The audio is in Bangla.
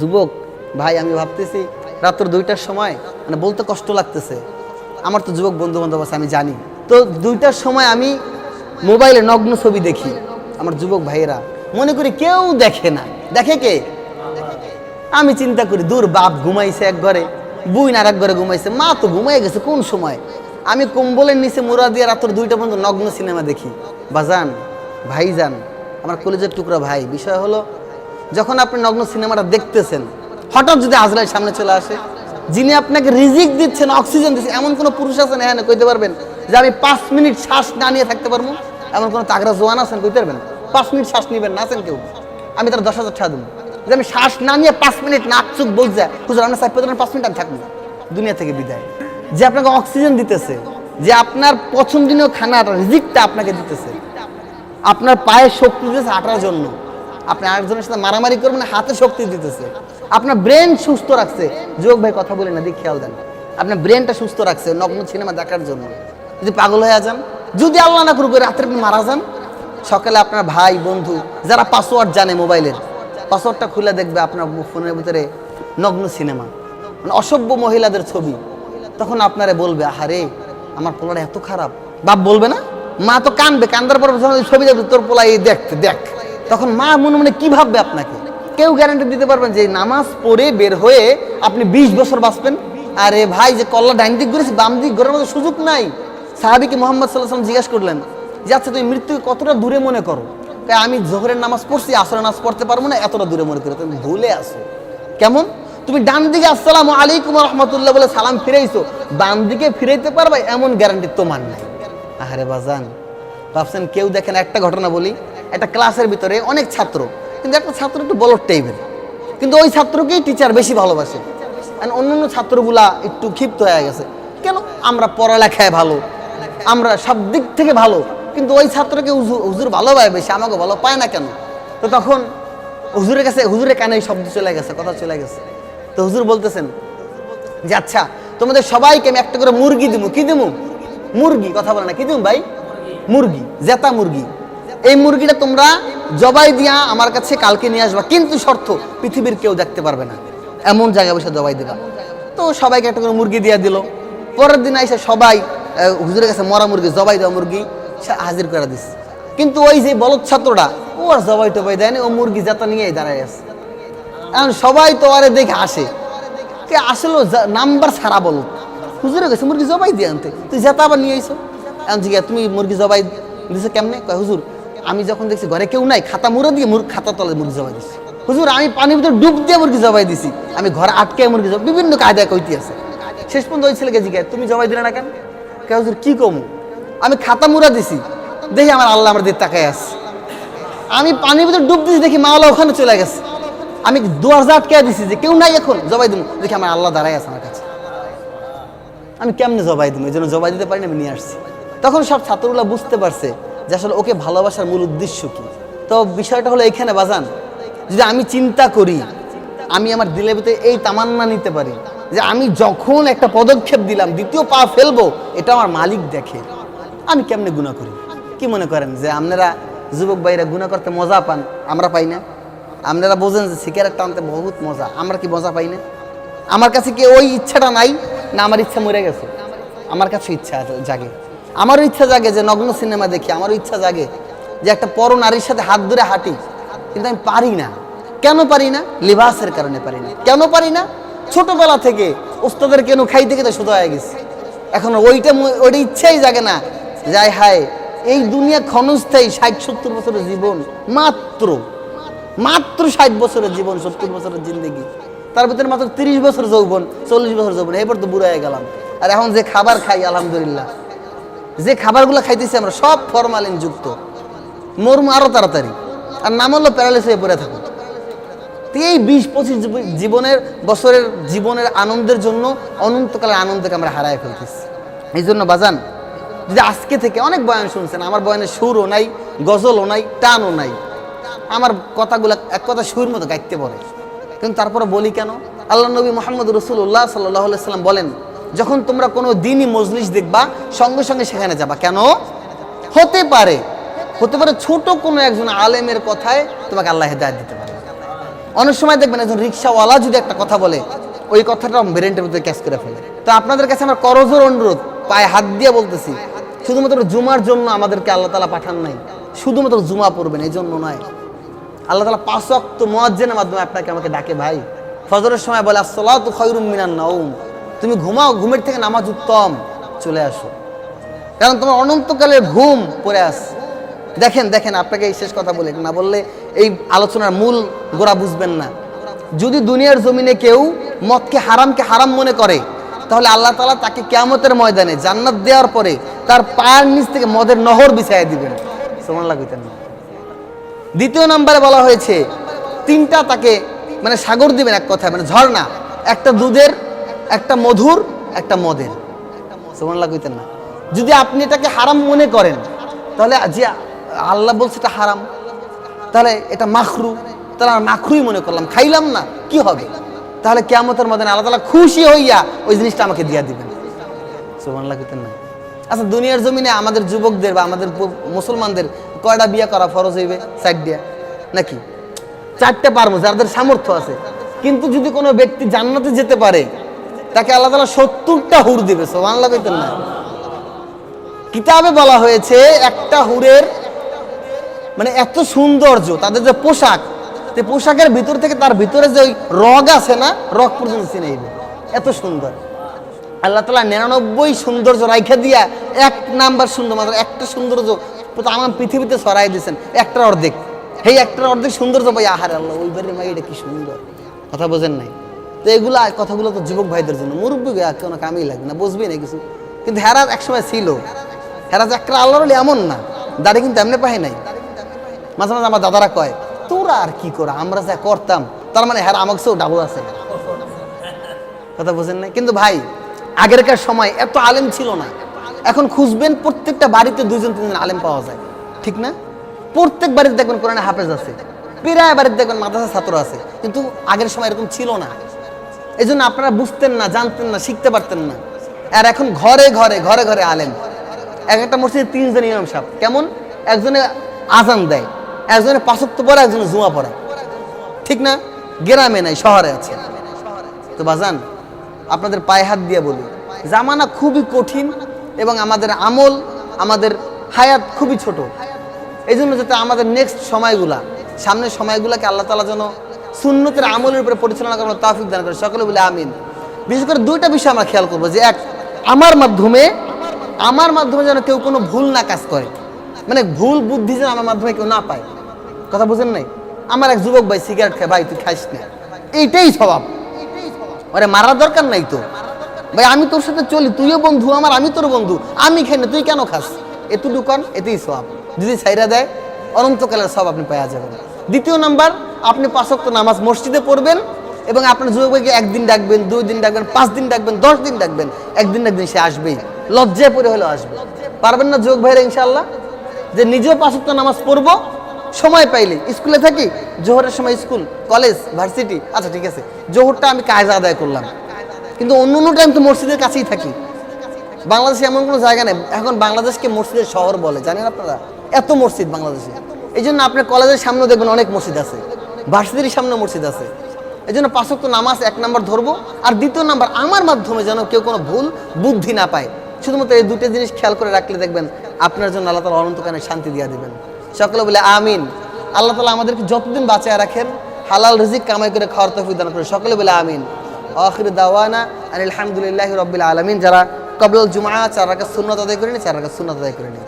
যুবক, ভাই, আমি ভাবতেছি রাত্র দুইটার সময় মানে বলতে কষ্ট লাগতেছে। আমার তো যুবক বন্ধু বান্ধব আছে, আমি জানি। তো দুইটার সময় আমি মোবাইলে নগ্ন ছবি দেখি, আমার যুবক ভাইয়েরা। মনে করি কেউ দেখে না। দেখে কে? আমি চিন্তা করি, দূর বাপ ঘুমাইছে এক ঘরে, বুই আর এক ঘরে ঘুমাইছে। মা তো ঘুমাই গেছে কোন সময়? আমি কম্বলের নিচে মোড়া দিয়ে রাত্র দুইটা পর্যন্ত নগ্ন সিনেমা দেখি। বাজান, ভাইজান, আমার কলেজের টুকরা ভাই, বিষয় হলো যখন আপনি নগ্ন সিনেমাটা দেখতেছেন, হঠাৎ যদি আজরাইল সামনে চলে আসে, যিনি আপনাকে রিজিক দিচ্ছেন, অক্সিজেন দিচ্ছেন, এমন কোনো পুরুষ আছেন হ্যাঁ কইতে পারবেন যে আমি পাঁচ মিনিট শ্বাস না নিয়ে থাকতে পারব? এমন কোনো তাগড়া জোয়ান আছেন? কইতে পারবেন? পাঁচ মিনিট শ্বাস নিবেন না? আছেন কেউ? আমি তার দশ হাজার টাকা দেবো। যে আমি শ্বাস না নিয়ে পাঁচ মিনিট নাক চুখ বলছে, হুজুর আমরা সাহেব পাঁচ মিনিট আমি থাকব দুনিয়া থেকে বিদায়। যে আপনাকে অক্সিজেন দিতেছে, যে আপনার পছন্দনীয় খানার রিজিকটা আপনাকে দিতেছে। আপনার পায়ে শক্তি দিতেছে হাঁটার জন্য আপনি আরেকজনের সাথে মারামারি করবেন হাতে শক্তি দিতেছে। আপনার ব্রেন সুস্থ রাখছে। যোগ ভাই, কথা বলে না, দিক খেয়াল দেন। আপনার ব্রেনটা সুস্থ রাখছে নগ্ন সিনেমা দেখার জন্য। যদি পাগল হয়ে যান, যদি আল্লাহ না করুক রাত্রে আপনি মারা যান, সকালে আপনার ভাই, বন্ধু, যারা পাসওয়ার্ড জানে মোবাইলের পাসওয়ার্ডটা খুলে দেখবে আপনার ফোনের ভিতরে নগ্ন সিনেমা মানে অসভ্য মহিলাদের ছবি। তখন আপনারে বলবে, আহারে, আমার পোলাটা এত খারাপ। বাপ বলবে না? মা তো কানবে, কান্দার পর ছবি দেখবে তোর পোলা এই দেখতে দেখ। তখন মা মনে মনে কি ভাববে আপনাকে? কেউ গ্যারান্টি দিতে পারবেন যে নামাজ পড়ে বের হয়ে আপনি বিশ বছর বাঁচবেন। আরে ভাই যে কল্লা ডাইন দিক ঘুরেছি বাম দিক ঘোরার মতো সুযোগ নাই। সাহাবিকে মোহাম্মদ সাল্লাহ সাল্লাম জিজ্ঞাসা করলেন যে আচ্ছা তুমি মৃত্যুকে কতটা দূরে মনে করো? কয়, আমি জোহরের নামাজ পড়ছি আসরের নামাজ পড়তে পারব না এতটা দূরে মনে করো। তুমি ভুলে আসো কেমন? তুমি ডান দিকে আসসালামু আলাইকুম রহমতুল্লাহ বলে সালাম ফিরাইছো বাম দিকে ফিরাইতে পারবে এমন গ্যারান্টি তোমার নাই। আহারে বাজান ভাবছেন কেউ দেখেন একটা ঘটনা বলি? একটা ক্লাসের ভিতরে অনেক ছাত্র, কিন্তু একটা ছাত্র একটু বলট টাইপের কিন্তু ওই ছাত্রকেই টিচার বেশি ভালোবাসে। অন্য অন্য ছাত্রগুলা একটু ক্ষিপ্ত হয়ে গেছে। কেন? আমরা পড়ালেখায় ভালো, আমরা সব দিক থেকে ভালো, কিন্তু ওই ছাত্রকে হুজুর ভালো পায় বেশি, আমাকে ভালো পায় না কেন? তো তখন হুজুরের কাছে হুজুরের কানে শব্দ চলে গেছে, কথা চলে গেছে। তো হুজুর বলতেছেন যে আচ্ছা তোমাদের সবাইকে আমি একটা করে মুরগি দিমু, কি দিমু? মুরগি, কথা বলে না, কি দিমু ভাই? মুরগি, জেতা মুরগি। এই মুরগিটা তোমরা জবাই দিয়া আমার কাছে কালকে নিয়ে আসবা। কিন্তু শর্ত, পৃথিবীর কেউ দেখতে পারবে না। এমন জায়গায় বসে জবাই দেবা। তো সবাইকে একটা করে মুরগি দিয়া দিল। পরের দিন এসে সবাই হুজুরের কাছে মরা মুরগি, জবাই দেওয়া মুরগি হাজির করে দিস কিন্তু ওই যে বলদ ছাত্রটা, ও আর জবাই টবাই দেয়নি, ও মুরগি জেতা নিয়েই দাঁড়ায় আছে। এখন সবাই তো আরে দেখে আসে। কে আসলো নাম্বার ছাড়া বলো হুজুরে গেছে মুরগি জবাই দিয়ে আনতে। তুই যেতে আবার নিয়ে আইসো। এখন জিজ্ঞা তুমি মুরগি জবাই দিছো কেমনে? কয়, হুজুর আমি যখন দেখছি ঘরে কেউ নাই, খাতা মুড়ে দিয়ে মুর খাতা তলে মুরগি জবাই দিছি। হুজুর, আমি পানির ভিতরে ডুব দিয়ে মুরগি জবাই দিছি। আমি ঘরে আটকে মুরগি জবাই বিভিন্ন কায়দায় কইতে আছে। শেষ পর্যন্ত ওই ছেলেকে জিজ্ঞাসা তুমি জবাই দিলে না কেন? কে হুজুর, কি কমু? আমি খাতা মুড়া দিছি। দেখি আমার আল্লাহ আমার দিকে তাকায় আছে। আমি পানির ভিতরে ডুব দিছি, দেখি মাওলা ওখানে চলে গেছে। আমি দরজা আটকে দিছি যে কেউ নাই এখন, জবাই দিব দেখি আমার আল্লাহ দাঁড়াই আছে আমার কাছে। আমি কেমনে জবাই দিব এই জন্য জবাই দিতে পারিনি, আমি নিয়ে আসছি। তখন সব ছাত্রগুলো বুঝতে পারছে যে আসলে ওকে ভালোবাসার মূল উদ্দেশ্য কি? তো বিষয়টা হলো এইখানে বাজান, যদি আমি চিন্তা করি, আমি আমার দিলের ভিতরে এই তামান্না নিতে পারি, যে আমি যখন একটা পদক্ষেপ দিলাম, দ্বিতীয় পা ফেলব, এটা আমার মালিক দেখে, আমি কেমনে গুণা করি? কি মনে করেন যে আপনারা যুবক ভাইরা গুণা করতে মজা পান? আমরা পাই না। আপনারা বোঝেন যে সিগারেট টানতে বহুত মজা, আমরা কি মজা পাই না? আমার কাছে কি ওই ইচ্ছাটা নাই? না, আমার ইচ্ছা মরে গেছে। আমার কাছে ইচ্ছা জাগে। আমারও ইচ্ছা জাগে যে নগ্ন সিনেমা দেখি, আমারও ইচ্ছা জাগে যে একটা পর নারীর সাথে হাত ধরে হাঁটি। কিন্তু আমি পারি না। কেন পারি না? লিবাসের কারণে পারি না। কেন পারি না? ছোটবেলা থেকে ওস্তাদের কেন খাইতে খেতে শুধু হয়ে গেছে। এখন ওইটা ওইটা ইচ্ছাই জাগে না। যাই হায়, এই দুনিয়া ক্ষণস্থায়ী ষাট সত্তর বছরের জীবন মাত্র মাত্র ষাট বছরের জীবন, সত্তর বছরের জিন্দগি। তার ভিতরে মাত্র তিরিশ বছর যৌবন, চল্লিশ বছর যৌবন, এরপর তো বুড়া হয়ে গেলাম। আর এখন যে খাবার খাই, আলহামদুলিল্লাহ। যে খাবারগুলো খাইতেছি আমরা, সব ফরমালিন যুক্ত। মরমু আরও তাড়াতাড়ি। আর নাম হলো প্যারালিস হয়ে পড়ে থাকো তো এই বিশ পঁচিশ জীবনের, বছরের জীবনের আনন্দের জন্য অনন্তকালের আনন্দকে আমরা হারায় ফেলতেছি। এই জন্য বাজান, যদি আজকে থেকে অনেক বয়ান শুনছেন, আমার বয়ানের সুরও নাই, গজলও নাই, টানও নাই। আমার কথাগুলো এক কথা সুর মতো গাইতে পড়ে কিন্তু তারপরে বলি কেন? আল্লাহ নবী মোহাম্মদ রসুল্লাহ সাল্লাহ সাল্লাম বলেন যখন তোমরা কোনো দিনই মজলিস দেখবা, সঙ্গে সঙ্গে সেখানে যাবা। কেন? হতে পারে হতে পারে ছোট কোনো একজন আলেমের কথায় তোমাকে আল্লাহ হেদায়ত দিতে পারে। অনেক সময় দেখবেন একজন রিক্সাওয়ালা যদি একটা কথা বলে, ওই কথাটা ব্রেনটের ভিতরে ক্যাচ করে ফেলে। তো আপনাদের কাছে আমার করজোর অনুরোধ, পায়ে হাত দিয়ে বলতেছি, শুধুমাত্র জুমার জন্য আমাদেরকে আল্লাহ তালা পাঠান নাই, শুধুমাত্র জুমা পড়বেন, এই জন্য নয়। আল্লাহ তালা পাঁচ অক্ত মোয়াজ্জেনের মাধ্যমে আপনাকে আমাকে ডাকে ভাই। ফজরের সময় বলে, আসসালাতু খয়রুম মিনান নাউম তুমি ঘুমাও, ঘুমের থেকে নামাজ উত্তম। চলে আসো। কারণ তোমার অনন্তকালের ঘুম পড়ে আস দেখেন দেখেন, আপনাকে এই শেষ কথা বলে, না বললে এই আলোচনার মূল গোড়া বুঝবেন না। যদি দুনিয়ার জমিনে কেউ মদকে হারামকে হারাম মনে করে, তাহলে আল্লাহ তালা তাকে কেয়ামতের ময়দানে জান্নাত দেওয়ার পরে তার পায়ের নিচ থেকে মদের নহর বিছাইয়া দিবেন। সমান লাগতেন না। দ্বিতীয় নম্বরে বলা হয়েছে, তিনটা তাকে মানে সাগর দিবেন এক কথায় মানে ঝর্ণা, একটা দুধের একটা মধুর, একটা মদের। লাগাইতেন না। যদি আপনি এটাকে হারাম মনে করেন, তাহলে যে আল্লাহ বলছে এটা হারাম, তাহলে এটা মাখরু, তাহলে আর মাখরুই মনে করলাম। খাইলাম না, কি হবে? তাহলে কেমতের মধ্যে আল্লাহ তালা খুশি হইয়া ওই জিনিসটা আমাকে দিয়া দিবেন। সোমান লাগাইতেন না। আচ্ছা দুনিয়ার জমিনে আমাদের যুবকদের বা আমাদের মুসলমানদের কয়টা বিয়ে করা ফরজ হইবে? সাইড দিয়া। নাকি? চারটে পারব, যাদের সামর্থ্য আছে। কিন্তু যদি কোনো ব্যক্তি জান্নাতে যেতে পারে তাকে আল্লাহ তালা সত্তরটা হুর দিবে সোমান লাগাইতেন না। কিতাবে বলা হয়েছে, একটা হুরের মানে এত সৌন্দর্য, তাদের যে পোশাক যে পোশাকের ভিতর থেকে তার ভিতরে যে রগ আছে না, রগ পর্যন্ত চিনে এত সুন্দর। আল্লাহ তালা নিরানব্বই সৌন্দর্য রাইখা দিয়া এক নাম্বার সুন্দর, মাত্র একটা সৌন্দর্য আমার পৃথিবীতে ছড়াই দিয়েছেন, একটা অর্ধেক। সেই একটা অর্ধেক সৌন্দর্য পাই, আহার আল্লাহ, ওই বাড়ির মাই এটা কি সুন্দর। কথা বোঝেন নাই? তো এগুলা কথাগুলো তো যুবক ভাইদের জন্য। মুরব্বী কোনো কামই লাগবে না বুঝবি না কিছু। কিন্তু হেরা একসময় ছিল। হেরা যে একটা আল্লাহর এমন না। দাড়ি কিন্তু এমনি পাই নাই। মাঝে মাঝে আমার দাদারা কয়, তোরা আর কি করা, আমরা যা করতাম, তার মানে হ্যাঁ আমাকে সেও ডাবল আছে। কথা বোঝেন না কিন্তু ভাই, আগেরকার সময় এত আলেম ছিল না। এখন খুঁজবেন প্রত্যেকটা বাড়িতে দুইজন, তিনজন আলেম পাওয়া যায়। ঠিক না? প্রত্যেক বাড়িতে দেখবেন কোরআনে হাফেজ আছে। প্রায় বাড়িতে দেখবেন মাদ্রাসা ছাত্র আছে। কিন্তু আগের সময় এরকম ছিল না। এই জন্য আপনারা বুঝতেন না, জানতেন না, শিখতে পারতেন না। আর এখন ঘরে ঘরে ঘরে ঘরে আলেম। এক একটা মসজিদে তিনজন ইমাম সাহেব। কেমন? একজনে আজান দেয়, একজনে পাঁচক্ত পড়ে, একজনে জুমা পড়ে। ঠিক না? গ্রামে নাই, শহরে আছে। তো বাজান, আপনাদের পায়ে হাত দিয়ে বলি, জামানা খুবই কঠিন এবং আমাদের আমল, আমাদের হায়াত খুবই ছোট। এই জন্য যাতে আমাদের নেক্সট সময়গুলা, সামনের সময়গুলাকে আল্লাহ তালা যেন সুন্নতের আমলের উপরে পরিচালনা করার তাফিক দান করে সকলে বলে আমিন। বিশেষ করে দুইটা বিষয় আমরা খেয়াল করব যে এক, আমার মাধ্যমে আমার মাধ্যমে যেন কেউ কোনো ভুল না কাজ করে। মানে ভুল বুদ্ধি যেন আমার মাধ্যমে কেউ না পায়। কথা বুঝেন নাই? আমার এক যুবক ভাই সিগারেট খায়, ভাই, তুই খাইস না। এইটাই স্বভাব। আরে, মারার দরকার নাই তো। ভাই, আমি তোর সাথে চলি, তুইও বন্ধু, আমার, আমি তোর বন্ধু। আমি খাই না, তুই কেন খাস? এতু দোকান এতেই স্বভাব। যদি সাইরা দেয়, অনন্তকালের সব আপনি পাওয়া যাবেন। দ্বিতীয় নাম্বার আপনি পাঁচক্ত নামাজ মসজিদে পড়বেন এবং আপনার যুবক ভাইকে একদিন ডাকবেন, দুই দিন ডাকবেন, পাঁচ দিন ডাকবেন, দশ দিন ডাকবেন, একদিন একদিন সে আসবেই। লজ্জায় পড়ে হলেও আসবে। পারবেন না যুবক ভাইরা ইনশাল্লাহ যে নিজেও পাঁচক্ত নামাজ পড়ব, সময় পাইলে। স্কুলে থাকি? জোহরের সময় স্কুল, কলেজ, ভার্সিটি। আচ্ছা ঠিক আছে। জোহরটা আমি কাজ আদায় করলাম। কিন্তু অন্য অন্য টাইম তো মসজিদের কাছেই থাকি। বাংলাদেশে এমন কোনো জায়গা নেই। এখন বাংলাদেশকে মসজিদের শহর বলে, জানেন আপনারা? এত মসজিদ বাংলাদেশে। এই জন্য আপনার কলেজের সামনেও দেখবেন অনেক মসজিদ আছে। ভার্সিটির সামনে মসজিদ আছে। এই জন্য পাঁচক্ত নামাজ এক নম্বর ধরবো, আর দ্বিতীয় নাম্বার আমার মাধ্যমে যেন কেউ কোনো ভুল বুদ্ধি না পায়। শুধুমাত্র এই দুটো জিনিস খেয়াল করে রাখলে দেখবেন আপনার জন্য আল্লাহ তালা অনন্তকানে শান্তি দিয়ে দিবেন। সকলে বলে আমিন। আল্লাহ তালা আমাদেরকে যতদিন বাঁচায় রাখেন, হালাল রিজিক কামাই করে খাওয়ার তৌফিক দান করে সকলে বলে আমিন। আখির দাওয়ানা আর আলহামদুলিল্লাহ রবিল আলমিন। যারা কবল জুমা চার রাখা সুন্নত আদায় করেনি, চার রাখা সুন্নত আদায় করেনি।